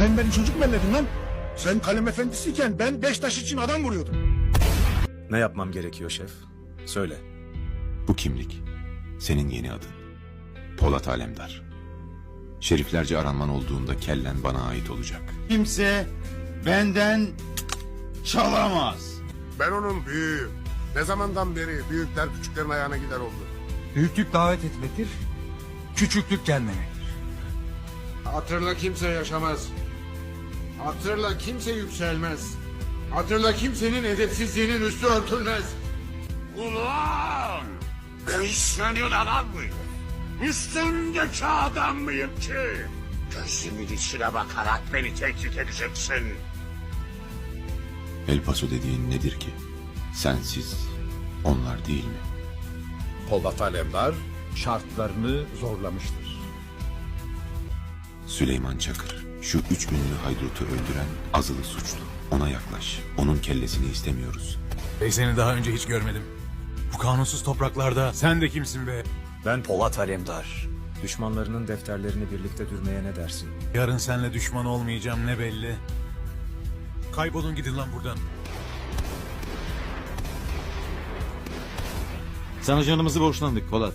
Sen beni çocuk mu elledin lan? Sen kalem efendisiyken ben beş taş için adam vuruyordum. Ne yapmam gerekiyor şef? Söyle. Bu kimlik senin yeni adın. Polat Alemdar. Şeriflerce aranman olduğunda kellen bana ait olacak. Kimse benden çalamaz. Ben onun büyüğüm. Ne zamandan beri büyükler küçüklerin ayağına gider oldu. Büyüklük davet etmektir, küçüklük gelmemektir. Hatırla kimse yaşamaz. Hatırla kimse yükselmez. Hatırla kimsenin edepsizliğinin üstü örtülmez. Ulan! Senin adam mıyım? Üstündeki adam mıyım ki? Gözümün içine bakarak beni tehdit edeceksin. El Paso dediğin nedir ki? Sensiz onlar değil mi? Polat Alemdar şartlarını zorlamıştır. Süleyman Çakır. Şu üç ünlü haydutu öldüren azılı suçlu. Ona yaklaş. Onun kellesini istemiyoruz. Bey seni daha önce hiç görmedim. Bu kanunsuz topraklarda sen de kimsin be? Ben Polat Alemdar. Düşmanlarının defterlerini birlikte dürmeye ne dersin? Yarın seninle düşman olmayacağım ne belli. Kaybolun gidin lan buradan. Sana canımızı borçlandık Polat.